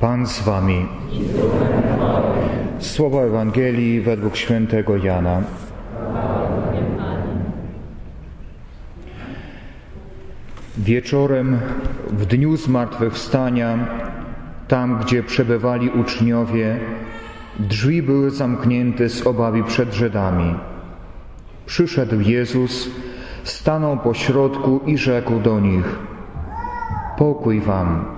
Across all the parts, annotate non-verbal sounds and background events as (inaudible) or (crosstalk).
Pan z wami. Słowa Ewangelii według świętego Jana. Wieczorem, w dniu zmartwychwstania, tam gdzie przebywali uczniowie, drzwi były zamknięte z obawy przed Żydami. Przyszedł Jezus, stanął po środku i rzekł do nich: Pokój wam.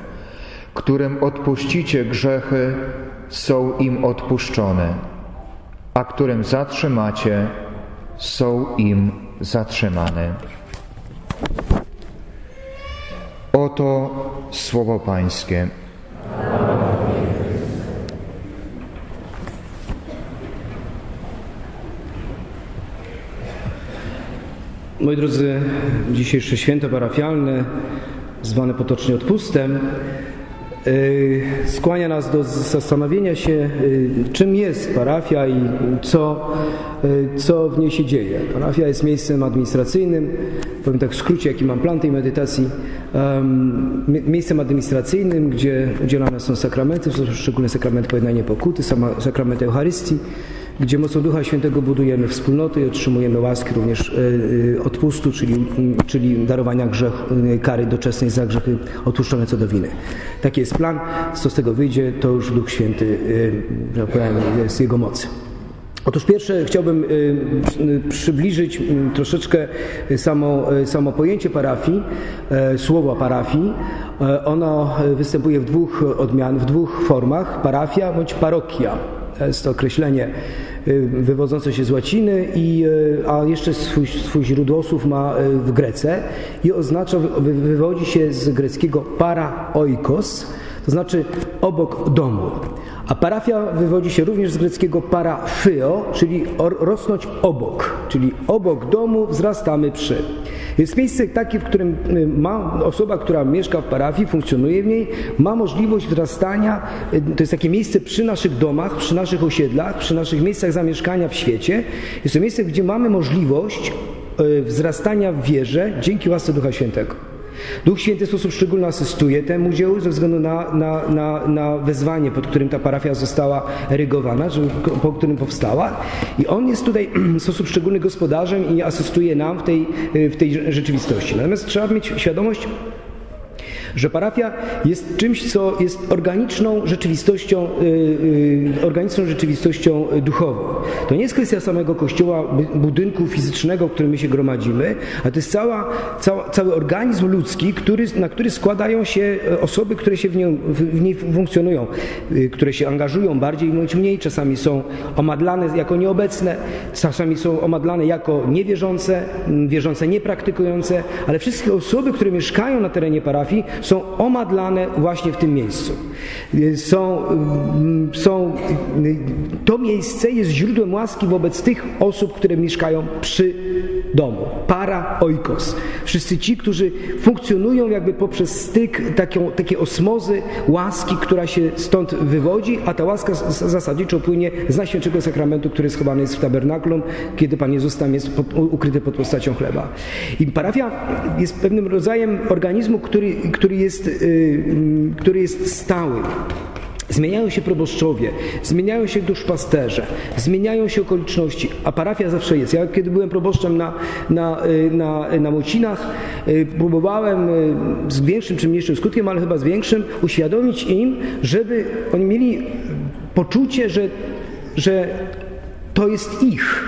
którym odpuścicie grzechy, są im odpuszczone, a którym zatrzymacie, są im zatrzymane. Oto słowo Pańskie. Moi drodzy, dzisiejsze święto parafialne, zwane potocznie odpustem, skłania nas do zastanowienia się, y, czym jest parafia i co, y, co w niej się dzieje. Parafia jest miejscem administracyjnym, powiem tak w skrócie, jaki mam plan tej medytacji, miejscem administracyjnym, gdzie udzielane są sakramenty, szczególnie sakrament pojednania pokuty, sakrament Eucharystii, gdzie mocą Ducha Świętego budujemy wspólnoty i otrzymujemy łaski również e, e, odpustu, czyli, czyli darowania grzech, e, kary doczesnej za grzechy odpuszczone co do winy. Taki jest plan, co z tego wyjdzie, to już Duch Święty, że powiem, jest Jego mocy. Otóż pierwsze chciałbym przybliżyć troszeczkę samo, samo pojęcie parafii, słowa parafii. Ono występuje w dwóch odmian, w dwóch formach, parafia bądź parokia. Jest to określenie y, wywodzące się z łaciny, i, y, a jeszcze swój, swój źródłosłów ma y, w Grece i oznacza, wywodzi się z greckiego para oikos, to znaczy obok domu. A parafia wywodzi się również z greckiego parafio, czyli rosnąć obok, czyli obok domu wzrastamy przy. Jest miejsce takie, w którym y, ma osoba, która mieszka w parafii, funkcjonuje w niej, ma możliwość wzrastania. Y, to jest takie miejsce przy naszych domach, przy naszych osiedlach, przy naszych miejscach zamieszkania w świecie. Jest to miejsce, gdzie mamy możliwość y, wzrastania w wierze dzięki łasce Ducha Świętego. Duch Święty w sposób szczególny asystuje temu dziełu ze względu na, na, na, na wezwanie, pod którym ta parafia została rygowana, po którym powstała. I On jest tutaj (clears throat) w sposób szczególny gospodarzem i asystuje nam w tej, w tej rzeczywistości. Natomiast trzeba mieć świadomość, że parafia jest czymś, co jest organiczną rzeczywistością, yy, organiczną rzeczywistością duchową. To nie jest kwestia samego kościoła, budynku fizycznego, w którym my się gromadzimy, a to jest cała, cała, cały organizm ludzki, który, na który składają się e, osoby, które się w, nią, w niej funkcjonują, yy, które się angażują bardziej bądź mniej, czasami są omadlane jako nieobecne, czasami są omadlane jako niewierzące, wierzące niepraktykujące, ale wszystkie osoby, które mieszkają na terenie parafii są omadlane właśnie w tym miejscu. Są, są, to miejsce jest źródłem łaski wobec tych osób, które mieszkają przy domu. Para oikos. Wszyscy ci, którzy funkcjonują jakby poprzez styk, taką, takie osmozy łaski, która się stąd wywodzi, a ta łaska zasadniczo płynie z Najświętszego Sakramentu, który schowany jest w tabernaklum, kiedy Pan Jezus tam jest pod, ukryty pod postacią chleba. I parafia jest pewnym rodzajem organizmu, który, który, jest, yy, który jest stały. Zmieniają się proboszczowie, zmieniają się duszpasterze, zmieniają się okoliczności, a parafia zawsze jest. Ja kiedy byłem proboszczem na, na, y, na, na Mucinach, y, próbowałem y, z większym czy mniejszym skutkiem, ale chyba z większym, uświadomić im, żeby oni mieli poczucie, że, że to jest ich,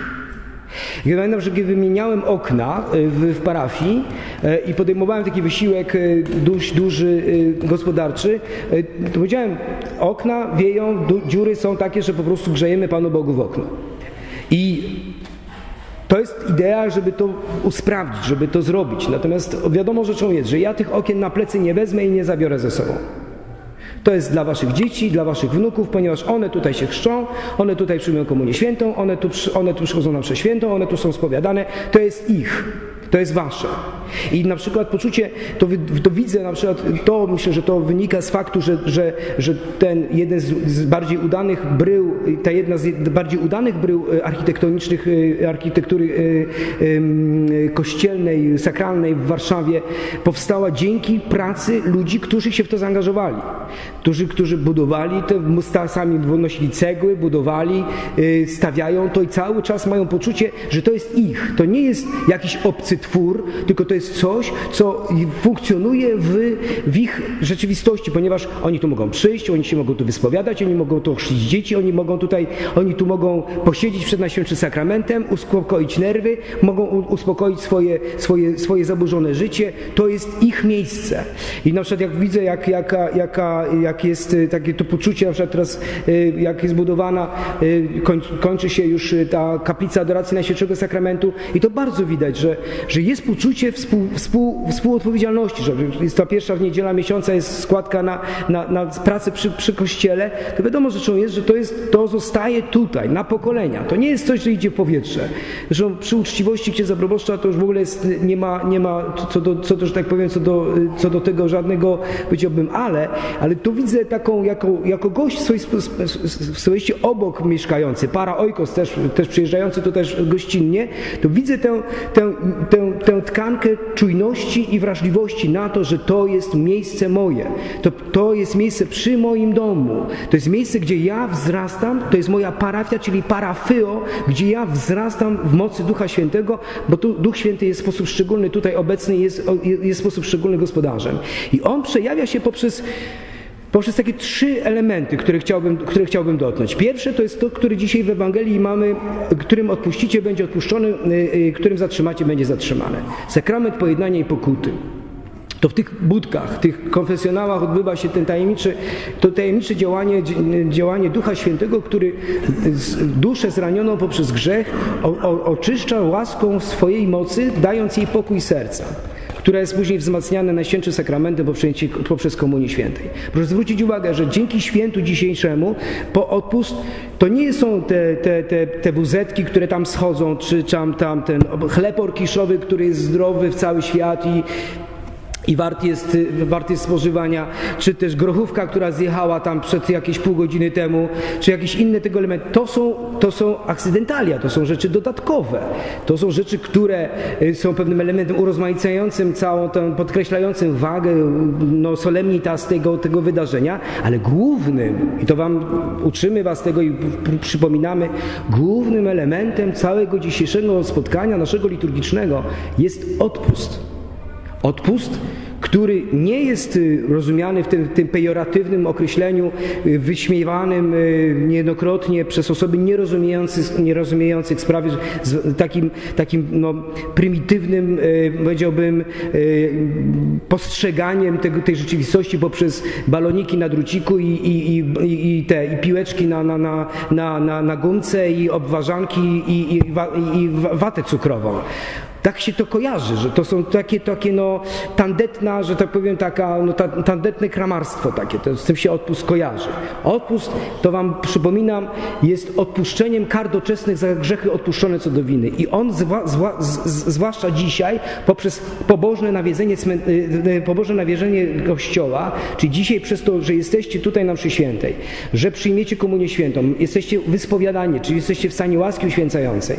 ja pamiętam, że kiedy wymieniałem okna e, w, w parafii e, i podejmowałem taki wysiłek e, duż, duży gospodarczy, to powiedziałem, okna wieją, dziury są takie, że po prostu grzejemy Panu Bogu w okno. I to jest idea, żeby to usprawdzić, żeby to zrobić. Natomiast wiadomo rzeczą jest, że ja tych okien na plecy nie wezmę i nie zabiorę ze sobą. To jest dla waszych dzieci, dla waszych wnuków, ponieważ one tutaj się chrzczą, one tutaj przyjmują komunię świętą, one tu, one tu przychodzą na mszę świętą, one tu są spowiadane. To jest ich. To jest wasze. I na przykład poczucie, to, to widzę na przykład, to myślę, że to wynika z faktu, że, że, że ten jeden z, z bardziej udanych brył, ta jedna z bardziej udanych brył e, architektonicznych, e, architektury e, kościelnej, sakralnej w Warszawie powstała dzięki pracy ludzi, którzy się w to zaangażowali. Którzy, którzy budowali, te, sami nosili cegły, budowali, stawiają to i cały czas mają poczucie, że to jest ich. To nie jest jakiś obcy twór, tylko to jest coś, co funkcjonuje w, w ich rzeczywistości, ponieważ oni tu mogą przyjść, oni się mogą tu wyspowiadać, oni mogą tu ochrzcić dzieci, oni mogą tutaj, oni tu mogą posiedzieć przed Najświętszym Sakramentem, uspokoić nerwy, mogą uspokoić swoje, swoje, swoje zaburzone życie. To jest ich miejsce. I na przykład jak widzę, jak, jaka, jaka, jak jest y, takie to poczucie, na przykład teraz y, jak jest budowana, y, kończy się już ta kaplica adoracji Najświętszego Sakramentu i to bardzo widać, że, że jest poczucie współ, współ, współodpowiedzialności, że jest ta pierwsza w niedziela miesiąca, jest składka na, na, na pracę przy, przy kościele, to wiadomo rzeczą jest, że to, jest, to zostaje tutaj, na pokolenia. To nie jest coś, że idzie w powietrze. Zresztą przy uczciwości księdza proboszcza to już w ogóle jest, nie ma, nie ma co, do, co do, że tak powiem, co do, co do tego żadnego, powiedziałbym, ale, ale tu widzę taką, jako, jako gość w swoiście obok mieszkający, para ojkos też, też przyjeżdżający tu też gościnnie, to widzę tę, tę, tę, tę tkankę czujności i wrażliwości na to, że to jest miejsce moje. To, to jest miejsce przy moim domu. To jest miejsce, gdzie ja wzrastam, to jest moja parafia, czyli parafio, gdzie ja wzrastam w mocy Ducha Świętego, bo tu Duch Święty jest w sposób szczególny tutaj obecny, jest, jest w sposób szczególny gospodarzem. I On przejawia się poprzez poprzez takie trzy elementy, które chciałbym, które chciałbym dotknąć. Pierwsze to jest to, który dzisiaj w Ewangelii mamy, którym odpuścicie będzie odpuszczony, y, y, którym zatrzymacie będzie zatrzymane. Sakrament pojednania i pokuty. To w tych budkach, tych konfesjonałach odbywa się ten tajemniczy, to tajemnicze działanie, działanie Ducha Świętego, który duszę zranioną poprzez grzech oczyszcza łaską swojej mocy, dając jej pokój serca która jest później wzmacniana Najświętszym Sakramentem poprzez Komunię Świętej. Proszę zwrócić uwagę, że dzięki świętu dzisiejszemu po odpust to nie są te, te, te, te wuzetki, które tam schodzą, czy tam, tam ten chleb orkiszowy, który jest zdrowy w cały świat i i wart jest, wart jest spożywania, czy też grochówka, która zjechała tam przed jakieś pół godziny temu, czy jakieś inne tego elementy. To są, to są akcydentalia, to są rzeczy dodatkowe. To są rzeczy, które y, są pewnym elementem urozmaicającym całą tę, podkreślającym wagę no, solemnitas tego, tego wydarzenia, ale głównym, i to wam uczymy was tego i przypominamy, głównym elementem całego dzisiejszego spotkania naszego liturgicznego jest odpust. Odpust, który nie jest y, rozumiany w tym, tym pejoratywnym określeniu, y, wyśmiewanym y, niejednokrotnie przez osoby nierozumiejących, nierozumiejących sprawy, takim, takim no, prymitywnym, powiedziałbym, postrzeganiem tego, tej rzeczywistości poprzez baloniki na druciku i, i, i, i te i piłeczki na, na, na, na, na, na gumce i obważanki i, i, i watę cukrową. Tak się to kojarzy, że to są takie, takie no, tandetna, że tak powiem, taka, no, ta, tandetne kramarstwo takie, to z tym się odpust kojarzy. Odpust, to wam przypominam, jest odpuszczeniem kar doczesnych za grzechy odpuszczone co do winy. I on zwa, zwa, z, zwłaszcza dzisiaj poprzez pobożne nawiedzenie, y, y, pobożne nawierzenie Kościoła, czyli dzisiaj przez to, że jesteście tutaj na mszy świętej, że przyjmiecie komunię świętą, jesteście wyspowiadani, czyli jesteście w stanie łaski uświęcającej,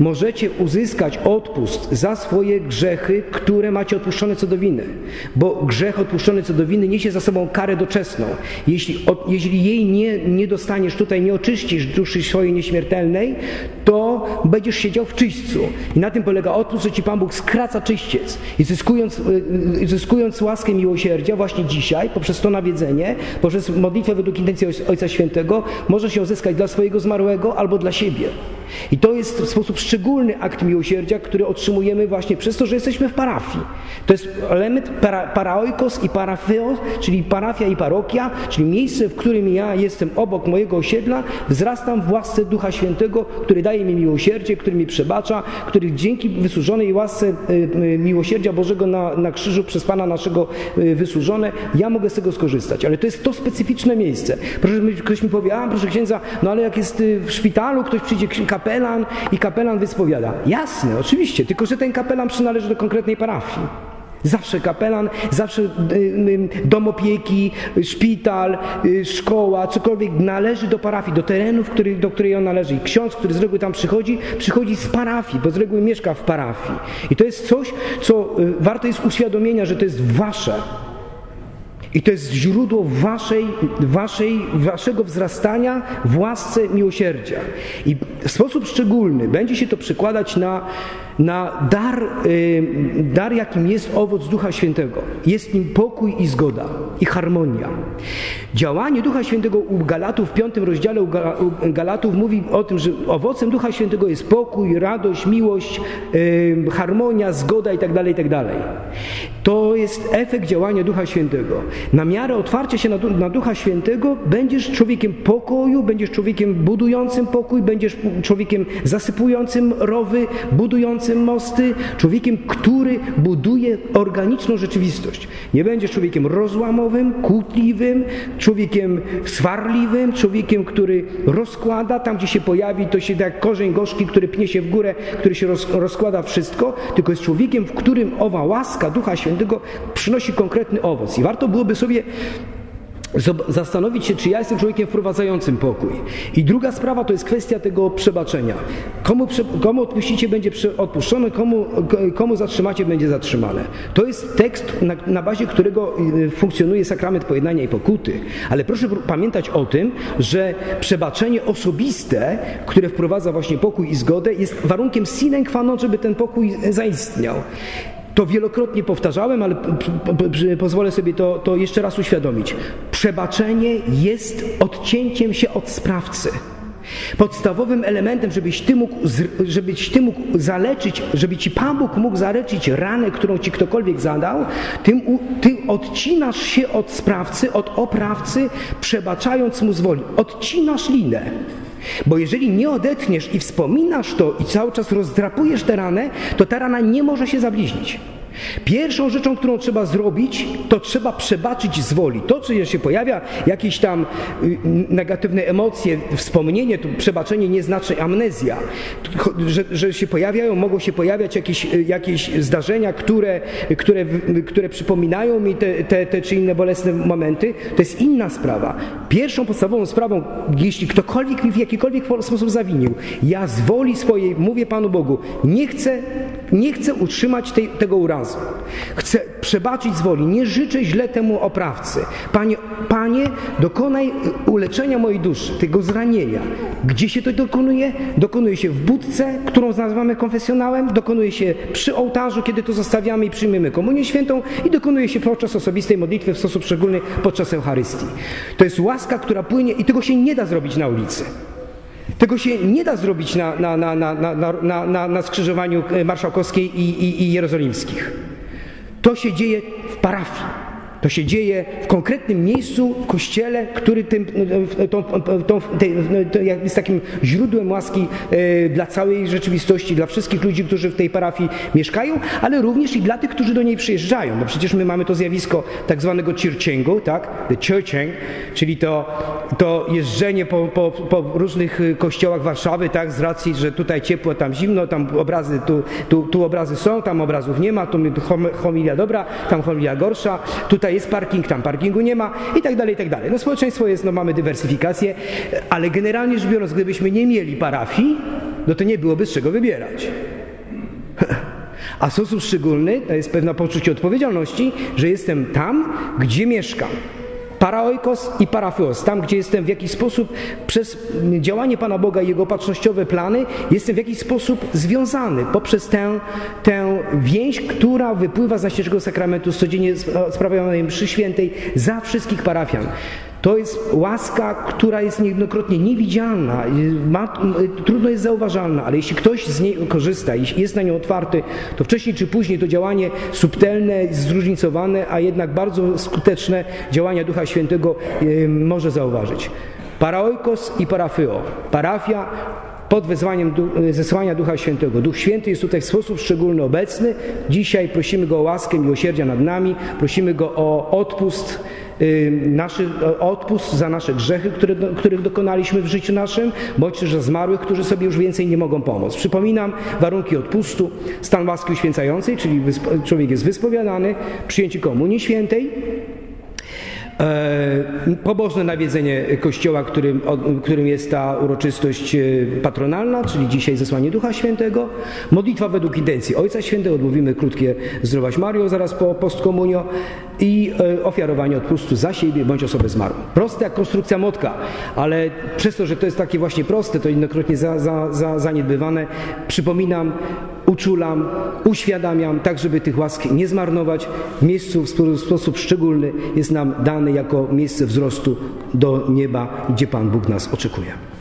możecie uzyskać odpust za swoje grzechy, które macie odpuszczone co do winy. Bo grzech odpuszczony co do winy niesie za sobą karę doczesną. Jeśli, jeśli jej nie, nie dostaniesz tutaj, nie oczyścisz duszy swojej nieśmiertelnej, to będziesz siedział w czyśćcu. I na tym polega odpust, że Ci Pan Bóg skraca czyściec. I zyskując, y, y, zyskując łaskę miłosierdzia właśnie dzisiaj, poprzez to nawiedzenie, poprzez modlitwę według intencji Ojca Świętego, możesz ją zyskać dla swojego zmarłego albo dla siebie. I to jest w sposób szczególny akt miłosierdzia, który otrzymuje otrzymujemy właśnie przez to, że jesteśmy w parafii. To jest element para, paraoikos i parafeos, czyli parafia i parokia, czyli miejsce, w którym ja jestem obok mojego osiedla, wzrastam w łasce Ducha Świętego, który daje mi miłosierdzie, który mi przebacza, który dzięki wysłużonej łasce y, y, miłosierdzia Bożego na, na krzyżu przez Pana naszego y, wysłużone, ja mogę z tego skorzystać. Ale to jest to specyficzne miejsce. Proszę, ktoś mi powie, a proszę księdza, no ale jak jest w szpitalu, ktoś przyjdzie kapelan i kapelan wyspowiada. Jasne, oczywiście, tylko że ten kapelan przynależy do konkretnej parafii. Zawsze kapelan, zawsze y, y, dom opieki, szpital, y, szkoła, cokolwiek należy do parafii, do terenu, który, do której on należy. I ksiądz, który z reguły tam przychodzi, przychodzi z parafii, bo z reguły mieszka w parafii. I to jest coś, co warto jest uświadomienia, że to jest wasze. I to jest źródło waszej, waszej, waszego wzrastania w łasce miłosierdzia. I w sposób szczególny będzie się to przekładać na na dar, y, dar, jakim jest owoc Ducha Świętego. Jest nim pokój i zgoda i harmonia. Działanie Ducha Świętego u Galatów w piątym rozdziale u Galatów mówi o tym, że owocem Ducha Świętego jest pokój, radość, miłość, y, harmonia, zgoda itd., tak itd. Tak to jest efekt działania Ducha Świętego. Na miarę otwarcia się na, na Ducha Świętego będziesz człowiekiem pokoju, będziesz człowiekiem budującym pokój, będziesz człowiekiem zasypującym rowy, budującym mosty, człowiekiem, który buduje organiczną rzeczywistość. Nie będzie człowiekiem rozłamowym, kłótliwym, człowiekiem swarliwym, człowiekiem, który rozkłada, tam gdzie się pojawi, to się jak korzeń gorzki, który pnie się w górę, który się roz, rozkłada wszystko, tylko jest człowiekiem, w którym owa łaska Ducha Świętego przynosi konkretny owoc. I warto byłoby sobie zastanowić się, czy ja jestem człowiekiem wprowadzającym pokój. I druga sprawa to jest kwestia tego przebaczenia. Komu, komu odpuścicie, będzie odpuszczone, komu, komu zatrzymacie, będzie zatrzymane. To jest tekst, na, na bazie którego y, funkcjonuje sakrament pojednania i pokuty. Ale proszę pamiętać o tym, że przebaczenie osobiste, które wprowadza właśnie pokój i zgodę, jest warunkiem sine qua non, żeby ten pokój zaistniał. To wielokrotnie powtarzałem, ale pozwolę sobie to, to jeszcze raz uświadomić. Przebaczenie jest odcięciem się od sprawcy. Podstawowym elementem, żebyś ty, mógł, żebyś ty mógł zaleczyć, żeby ci Pan Bóg mógł zaleczyć ranę, którą ci ktokolwiek zadał, ty, ty odcinasz się od sprawcy, od oprawcy, przebaczając mu z woli. Odcinasz linę. Bo jeżeli nie odetniesz i wspominasz to i cały czas rozdrapujesz tę ranę, to ta rana nie może się zabliźnić. Pierwszą rzeczą, którą trzeba zrobić, to trzeba przebaczyć z woli. To, czy się pojawia jakieś tam y, negatywne emocje, wspomnienie, to przebaczenie nie znaczy amnezja. Że, że się pojawiają, mogą się pojawiać jakieś, y, jakieś zdarzenia, które, które, które przypominają mi te, te, te czy inne bolesne momenty. To jest inna sprawa. Pierwszą podstawową sprawą, jeśli ktokolwiek mi w jakikolwiek sposób zawinił, ja z woli swojej mówię Panu Bogu, nie chcę, nie chcę utrzymać tej, tego urazu razu. Chcę przebaczyć z woli. Nie życzę źle temu oprawcy. Panie, Panie, dokonaj uleczenia mojej duszy, tego zranienia. Gdzie się to dokonuje? Dokonuje się w budce, którą nazywamy konfesjonałem, dokonuje się przy ołtarzu, kiedy to zostawiamy i przyjmiemy komunię świętą i dokonuje się podczas osobistej modlitwy w sposób szczególny podczas Eucharystii. To jest łaska, która płynie i tego się nie da zrobić na ulicy. Tego się nie da zrobić na, na, na, na, na, na, na skrzyżowaniu marszałkowskiej i, i, i jerozolimskich. To się dzieje w parafii. To się dzieje w konkretnym miejscu, w kościele, który tym, tą, tą, tą, jest takim źródłem łaski e, dla całej rzeczywistości, dla wszystkich ludzi, którzy w tej parafii mieszkają, ale również i dla tych, którzy do niej przyjeżdżają. Bo przecież my mamy to zjawisko tak zwanego churchingu, tak? The churching, czyli to, to jeżdżenie po, po, po różnych kościołach Warszawy, tak? Z racji, że tutaj ciepło, tam zimno, tam obrazy, tu, tu, tu obrazy są, tam obrazów nie ma, tu homilia dobra, tam homilia gorsza, tutaj jest parking, tam parkingu nie ma i tak dalej, i tak dalej. No społeczeństwo jest, no mamy dywersyfikację, ale generalnie rzecz biorąc, gdybyśmy nie mieli parafii, no to nie byłoby z czego wybierać. (laughs) A sposób szczególny to jest pewne poczucie odpowiedzialności, że jestem tam, gdzie mieszkam. Paraoikos i parafios, tam gdzie jestem w jakiś sposób przez działanie Pana Boga i Jego opatrznościowe plany, jestem w jakiś sposób związany poprzez tę, tę więź, która wypływa z Najświętszego Sakramentu z codziennie sprawianej mszy świętej za wszystkich parafian. To jest łaska, która jest niejednokrotnie niewidzialna, ma, trudno jest zauważalna, ale jeśli ktoś z niej korzysta i jest na nią otwarty, to wcześniej czy później to działanie subtelne, zróżnicowane, a jednak bardzo skuteczne działania Ducha Świętego może zauważyć. Paraoikos i parafio. Parafia pod wezwaniem zesłania Ducha Świętego. Duch Święty jest tutaj w sposób szczególny obecny. Dzisiaj prosimy Go o łaskę miłosierdzia nad nami, prosimy Go o odpust naszy, odpust za nasze grzechy, które, których dokonaliśmy w życiu naszym, bądź też za zmarłych, którzy sobie już więcej nie mogą pomóc. Przypominam warunki odpustu, stan łaski uświęcającej, czyli człowiek jest wyspowiadany, przyjęcie Komunii Świętej, E, pobożne nawiedzenie kościoła, którym, którym jest ta uroczystość e, patronalna, czyli dzisiaj zesłanie Ducha Świętego, modlitwa według intencji Ojca Świętego, odmówimy krótkie zdrowaś Mario zaraz po postkomunio. I e, ofiarowanie odpustu za siebie bądź osobę zmarłą. Proste jak konstrukcja motka, ale przez to, że to jest takie właśnie proste, to jednokrotnie za, za, za, zaniedbywane, przypominam, uczulam, uświadamiam, tak żeby tych łask nie zmarnować. Miejscu w sposób szczególny jest nam dane jako miejsce wzrostu do nieba, gdzie Pan Bóg nas oczekuje.